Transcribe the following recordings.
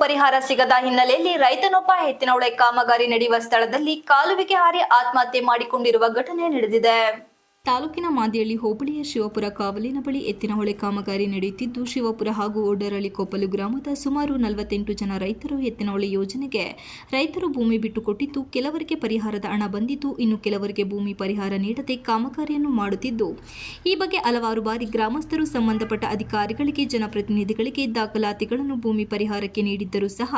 ಪರಿಹಾರ ಸಿಗದ ಹಿನ್ನೆಲೆಯಲ್ಲಿ ರೈತನೊಬ್ಬ ಎತ್ತಿನಹೊಳೆ ಕಾಮಗಾರಿ ನಡೆಯುವ ಸ್ಥಳದಲ್ಲಿ ಕಾಲುವೆಗೆ ಹಾರಿ ಆತ್ಮಹತ್ಯೆ ಮಾಡಿಕೊಂಡಿರುವ ಘಟನೆ ನಡೆದಿದೆ. ತಾಲೂಕಿನ ಮಾದಿಯಲ್ಲಿ ಹೋಬಳಿಯ ಶಿವಪುರ ಕಾವಲಿನ ಬಳಿ ಎತ್ತಿನಹೊಳೆ ಕಾಮಗಾರಿ ನಡೆಯುತ್ತಿದ್ದು, ಶಿವಪುರ ಹಾಗೂ ಓಡರಳ್ಳಿ ಕೊಪ್ಪಲು ಗ್ರಾಮದ ಸುಮಾರು ನಲವತ್ತೆಂಟು ಜನ ರೈತರು ಎತ್ತಿನಹೊಳೆ ಯೋಜನೆಗೆ ರೈತರು ಭೂಮಿ ಬಿಟ್ಟುಕೊಟ್ಟಿದ್ದು, ಕೆಲವರಿಗೆ ಪರಿಹಾರದ ಹಣ ಬಂದಿದ್ದು, ಇನ್ನು ಕೆಲವರಿಗೆ ಭೂಮಿ ಪರಿಹಾರ ನೀಡದೆ ಕಾಮಗಾರಿಯನ್ನು ಮಾಡುತ್ತಿದ್ದು. ಈ ಬಗ್ಗೆ ಹಲವಾರು ಬಾರಿ ಗ್ರಾಮಸ್ಥರು ಸಂಬಂಧಪಟ್ಟ ಅಧಿಕಾರಿಗಳಿಗೆ, ಜನಪ್ರತಿನಿಧಿಗಳಿಗೆ ದಾಖಲಾತಿಗಳನ್ನು ಭೂಮಿ ಪರಿಹಾರಕ್ಕೆ ನೀಡಿದ್ದರೂ ಸಹ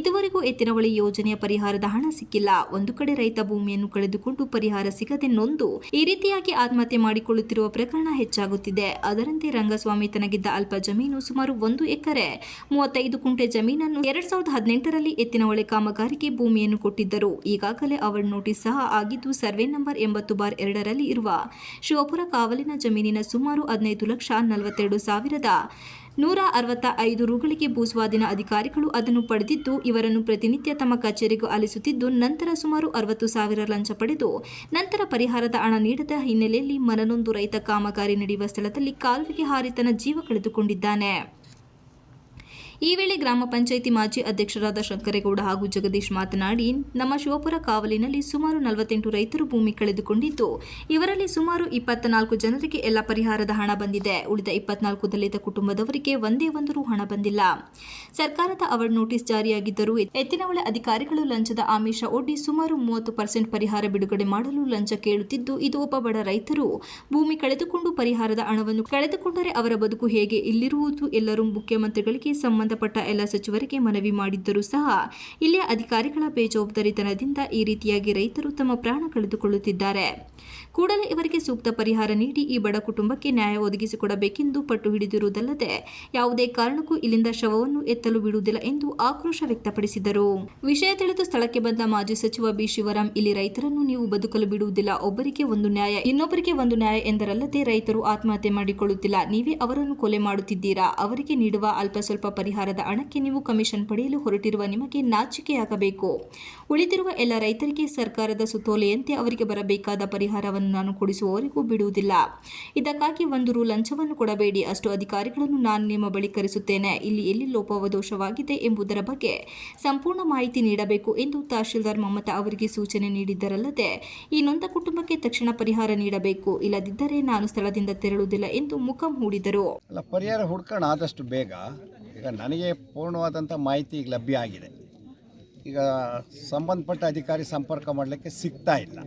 ಇದುವರೆಗೂ ಎತ್ತಿನಹೊಳೆ ಯೋಜನೆಯ ಪರಿಹಾರದ ಹಣ ಸಿಕ್ಕಿಲ್ಲ. ಒಂದು ಕಡೆ ರೈತ ಭೂಮಿಯನ್ನು ಕಳೆದುಕೊಂಡು ಪರಿಹಾರ ಸಿಗದೆ ನೊಂದು ಈ ರೀತಿಯಾಗಿ ಆತ್ಮಹತ್ಯೆ ಮಾಡಿಕೊಳ್ಳುತ್ತಿರುವ ಪ್ರಕರಣ ಹೆಚ್ಚಾಗುತ್ತಿದೆ. ಅದರಂತೆ ರಂಗಸ್ವಾಮಿ ತನಗಿದ್ದ ಅಲ್ಪ ಜಮೀನು ಸುಮಾರು ಒಂದು ಎಕರೆ, ಮೂವತ್ತೈದು ಕುಂಟೆ ಜಮೀನನ್ನು ಎರಡ್ ಸಾವಿರದ ಹದಿನೆಂಟರಲ್ಲಿ ಎತ್ತಿನ ಒಳೆ ಕಾಮಗಾರಿಗೆ ಭೂಮಿಯನ್ನು ಕೊಟ್ಟಿದ್ದರು. ಈಗಾಗಲೇ ಅವರ ನೋಟಿಸ್ ಸಹ ಆಗಿದ್ದು, ಸರ್ವೆ ನಂಬರ್ ಎಂಬತ್ತು ಬಾರ್ ಎರಡರಲ್ಲಿ ಇರುವ ಶಿವಪುರ ಕಾವಲಿನ ಜಮೀನಿನ ಸುಮಾರು ಹದಿನೈದು ಲಕ್ಷ ನಲವತ್ತೆರಡು ಸಾವಿರದ ನೂರ ಅರವತ್ತ ಐದು ರುಗಳಿಗೆ ಭೂಸ್ವಾಧೀನ ಅಧಿಕಾರಿಗಳು ಅದನ್ನು ಪಡೆದಿದ್ದು, ಇವರನ್ನು ಪ್ರತಿನಿತ್ಯ ತಮ್ಮ ಕಚೇರಿಗೂ ಆಲಿಸುತ್ತಿದ್ದು ನಂತರ ಸುಮಾರು ಅರವತ್ತು ಸಾವಿರ ಲಂಚ ಪಡೆದು, ನಂತರ ಪರಿಹಾರದ ಹಣ ನೀಡದ ಹಿನ್ನೆಲೆಯಲ್ಲಿ ಮನನೊಂದು ರೈತ ಕಾಮಗಾರಿ ನಡೆಯುವ ಸ್ಥಳದಲ್ಲಿ ಕಾಲುವೆಗೆ ಹಾರಿ ತನ್ನ ಜೀವ ಕಳೆದುಕೊಂಡಿದ್ದಾನೆ. ಈ ವೇಳೆ ಗ್ರಾಮ ಪಂಚಾಯಿತಿ ಮಾಜಿ ಅಧ್ಯಕ್ಷರಾದ ಶಂಕರೇಗೌಡ ಹಾಗೂ ಜಗದೀಶ್ ಮಾತನಾಡಿ, ನಮ್ಮ ಶಿವಪುರ ಕಾವಲಿನಲ್ಲಿ ಸುಮಾರು ನಲವತ್ತೆಂಟು ರೈತರು ಭೂಮಿ ಕಳೆದುಕೊಂಡಿದ್ದು, ಇವರಲ್ಲಿ ಸುಮಾರು ಇಪ್ಪತ್ನಾಲ್ಕು ಜನರಿಗೆ ಎಲ್ಲ ಪರಿಹಾರದ ಹಣ ಬಂದಿದೆ. ಉಳಿದ ಇಪ್ಪತ್ನಾಲ್ಕು ದಲಿತ ಕುಟುಂಬದವರಿಗೆ ಒಂದೇ ಒಂದರೂ ಹಣ ಬಂದಿಲ್ಲ. ಸರ್ಕಾರದ ಅವರ್ ನೋಟಿಸ್ ಜಾರಿಯಾಗಿದ್ದರೂ ಎತ್ತಿನವಳೆ ಅಧಿಕಾರಿಗಳು ಲಂಚದ ಆಮಿಷ ಒಡ್ಡಿ ಸುಮಾರು ಮೂವತ್ತು ಪರ್ಸೆಂಟ್ ಪರಿಹಾರ ಬಿಡುಗಡೆ ಮಾಡಲು ಲಂಚ ಕೇಳುತ್ತಿದ್ದು, ಇದು ಒಬ್ಬ ಬಡ ರೈತರು. ಭೂಮಿ ಕಳೆದುಕೊಂಡು ಪರಿಹಾರದ ಹಣವನ್ನು ಕಳೆದುಕೊಂಡರೆ ಅವರ ಬದುಕು ಹೇಗೆ ಇಲ್ಲಿರುವುದು ಎಲ್ಲರೂ ಮುಖ್ಯಮಂತ್ರಿಗಳಿಗೆ ಸಂಬಂಧಪಟ್ಟ ಎಲ್ಲ ಸಚಿವರಿಗೆ ಮನವಿ ಮಾಡಿದ್ದರೂ ಸಹ, ಇಲ್ಲಿಯ ಅಧಿಕಾರಿಗಳ ಬೇಜವಾಬ್ದಾರಿತನದಿಂದ ಈ ರೀತಿಯಾಗಿ ರೈತರು ತಮ್ಮ ಪ್ರಾಣ ಕಳೆದುಕೊಳ್ಳುತ್ತಿದ್ದಾರೆ. ಕೂಡಲೇ ಇವರಿಗೆ ಸೂಕ್ತ ಪರಿಹಾರ ನೀಡಿ ಈ ಬಡ ಕುಟುಂಬಕ್ಕೆ ನ್ಯಾಯ ಒದಗಿಸಿಕೊಡಬೇಕೆಂದು ಪಟ್ಟು ಹಿಡಿದಿರುವುದಲ್ಲದೆ, ಯಾವುದೇ ಕಾರಣಕ್ಕೂ ಇಲ್ಲಿಂದ ಶವವನ್ನು ಎತ್ತಲು ಬಿಡುವುದಿಲ್ಲ ಎಂದು ಆಕ್ರೋಶ ವ್ಯಕ್ತಪಡಿಸಿದರು. ವಿಷಯ ತಿಳಿದು ಸ್ಥಳಕ್ಕೆ ಬಂದ ಮಾಜಿ ಸಚಿವ ಬಿ. ಶಿವರಾಮ್ ಇಲ್ಲಿ ರೈತರನ್ನು ನೀವು ಬದುಕಲು ಬಿಡುವುದಿಲ್ಲ. ಒಬ್ಬರಿಗೆ ಒಂದು ನ್ಯಾಯ, ಇನ್ನೊಬ್ಬರಿಗೆ ಒಂದು ನ್ಯಾಯ ಎಂದರಲ್ಲದೆ ರೈತರು ಆತ್ಮಹತ್ಯೆ ಮಾಡಿಕೊಳ್ಳುತ್ತಿಲ್ಲ. ನೀವೇ ಅವರನ್ನು ಕೊಲೆ ಮಾಡುತ್ತಿದ್ದೀರಾ? ಅವರಿಗೆ ನೀಡುವ ಅಲ್ಪ ಸ್ವಲ್ಪ ಪರಿಹಾರದ ಹಣಕ್ಕೆ ನೀವು ಕಮಿಷನ್ ಪಡೆಯಲು ಹೊರಟಿರುವ ನಿಮಗೆ ನಾಚಿಕೆಯಾಗಬೇಕು. ಉಳಿದಿರುವ ಎಲ್ಲ ರೈತರಿಗೆ ಸರ್ಕಾರದ ಸುತ್ತೋಲೆಯಂತೆ ಅವರಿಗೆ ಬರಬೇಕಾದ ಪರಿಹಾರವನ್ನು ನಾನು ಕೊಡಿಸುವವರಿಗೂ ಬಿಡುವುದಿಲ್ಲ. ಇದಕ್ಕಾಗಿ ಒಂದು ರು ಲಂಚವನ್ನು ಕೊಡಬೇಡಿ. ಅಷ್ಟು ಅಧಿಕಾರಿಗಳನ್ನು ನಾನು ನಿಮ್ಮ ಬಳಿ ಕರೆಸುತ್ತೇನೆ. ಇಲ್ಲಿ ಎಲ್ಲಿ ಲೋಪದೋಷವಾಗಿದೆ ಎಂಬುದರ ಬಗ್ಗೆ ಸಂಪೂರ್ಣ ಮಾಹಿತಿ ನೀಡಬೇಕು ಎಂದು ತಹಶೀಲ್ದಾರ್ ಮಮತಾ ಅವರಿಗೆ ಸೂಚನೆ ನೀಡಿದ್ದರಲ್ಲದೆ ಈ ನೊಂದ ಕುಟುಂಬಕ್ಕೆ ತಕ್ಷಣ ಪರಿಹಾರ ನೀಡಬೇಕು. ಇಲ್ಲದಿದ್ದರೆ ನಾನು ಸ್ಥಳದಿಂದ ತೆರಳುವುದಿಲ್ಲ ಎಂದು ಮುಖಂ ಹೂಡಿದರು. ಅಲ್ಲ, ಪರಿಹಾರ ಹುಡ್ಕೋಣ ಆದಷ್ಟು ಬೇಗ. ಈಗ ನನಗೆ ಪೂರ್ಣವಾದಂಥ ಮಾಹಿತಿ ಈಗ ಲಭ್ಯ ಆಗಿದೆ. ಈಗ ಸಂಬಂಧಪಟ್ಟ ಅಧಿಕಾರಿ ಸಂಪರ್ಕ ಮಾಡಲಿಕ್ಕೆ ಸಿಗ್ತಾ ಇಲ್ಲ.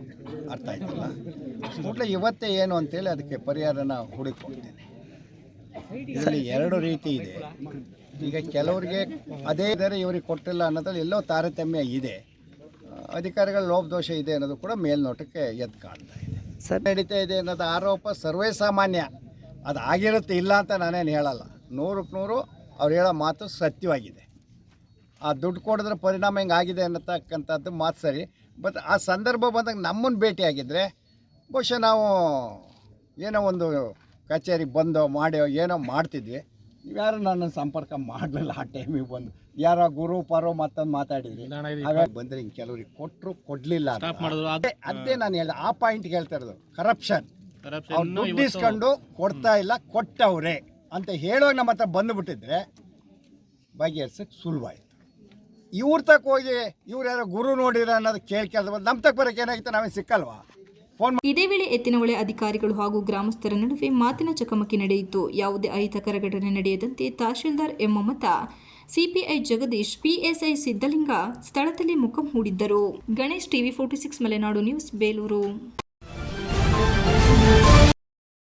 ಅರ್ಥ ಆಯ್ತಲ್ಲ? ಕೂಡಲೇ ಇವತ್ತೇ ಏನು ಅಂತೇಳಿ ಅದಕ್ಕೆ ಪರಿಹಾರನ ಹುಡುಕೊಡ್ತೀನಿ ಇದರಲ್ಲಿ ಎರಡು ರೀತಿ ಇದೆ. ಈಗ ಕೆಲವರಿಗೆ ಅದೇ ಇದ್ದಾರೆ ಇವರಿಗೆ ಕೊಟ್ಟಿಲ್ಲ ಅನ್ನೋದ್ರಲ್ಲಿ ಎಲ್ಲೋ ತಾರತಮ್ಯ ಇದೆ. ಅಧಿಕಾರಿಗಳ ಲೋಪದೋಷ ಇದೆ ಅನ್ನೋದು ಕೂಡ ಮೇಲ್ನೋಟಕ್ಕೆ ಎದ್ದು ಕಾಣ್ತಾ ಇದೆ. ಸರ್. ನಡೀತಾ ಇದೆ ಅನ್ನೋದು ಆರೋಪ ಸರ್ವೇ ಸಾಮಾನ್ಯ. ಅದು ಆಗಿರುತ್ತೆ ಇಲ್ಲ ಅಂತ ನಾನೇನು ಹೇಳಲ್ಲ. ನೂರಕ್ಕೆ ನೂರು ಅವ್ರು ಹೇಳೋ ಮಾತು ಸತ್ಯವಾಗಿದೆ. ಆ ದುಡ್ಡು ಕೊಡಿದ್ರೆ ಪರಿಣಾಮ ಹೆಂಗೆ ಆಗಿದೆ ಅನ್ನತಕ್ಕಂಥದ್ದು ಮಾತು ಸರಿ. ಬಟ್ ಆ ಸಂದರ್ಭ ಬಂದಾಗ ನಮ್ಮನ್ನು ಭೇಟಿಯಾಗಿದ್ದರೆ ಬಹುಶಃ ನಾವು ಏನೋ ಒಂದು ಕಚೇರಿಗೆ ಬಂದೋ ಮಾಡ್ಯೋ ಏನೋ ಮಾಡ್ತಿದ್ವಿ. ಯಾರು ನನ್ನ ಸಂಪರ್ಕ ಮಾಡಲಿಲ್ಲ ಆ ಟೈಮಿಗೆ ಬಂದು. ಯಾರ ಗುರು ಪರೋ ಮತ್ತೊಂದು ಮಾತಾಡಿದ್ರಿ. ಬಂದ್ರೆ ಬಂದರೆ ಹಿಂಗೆ ಕೆಲವ್ರಿಗೆ ಕೊಟ್ಟರು ಕೊಡಲಿಲ್ಲ ಅದೇ ಅದೇ ನಾನು ಹೇಳಿದೆ ಆ ಪಾಯಿಂಟ್ ಹೇಳ್ತಾ ಇರೋದು ಕರಪ್ಷನ್ ಅವ್ರು ದುಡ್ಡು ಇಸ್ಕೊಂಡು ಕೊಡ್ತಾ ಇಲ್ಲ ಕೊಟ್ಟವ್ರೆ ಅಂತ ಹೇಳೋಕೆ ನಮ್ಮ ಹತ್ರ ಬಂದುಬಿಟ್ಟಿದ್ರೆ ಬಗೆಹರ್ಸಕ್ಕೆ ಸುಲಭಾಯಿತು ಇವ್ರ ತಕ್ಕ ಹೋಗಿ ಇವ್ರು ಯಾರೋ ಗುರು ನೋಡಿರ ಅನ್ನೋದು ಕೇಳಿ ಕೇಳ್ದ ಬಂದು ನಮ್ಮ ತಕ್ಕ ಬರೋಕೆ ಏನಾಗಿತ್ತು? ನಾವೇ ಸಿಕ್ಕಲ್ವಾ? ಇದೇ ವೇಳೆ ಎತ್ತಿನಹೊಳೆ ಅಧಿಕಾರಿಗಳು ಹಾಗೂ ಗ್ರಾಮಸ್ಥರ ನಡುವೆ ಮಾತಿನ ಚಕಮಕಿ ನಡೆಯಿತು. ಯಾವುದೇ ಅಹಿತಕರ ಘಟನೆ ನಡೆಯದಂತೆ tahsildar M CPI Jagadish, PSI Siddalinga ಸ್ಥಳದಲ್ಲಿ ಮುಖಂ ಹೂಡಿದ್ದರು Ganesh TV forty six Malenadu news, Belur.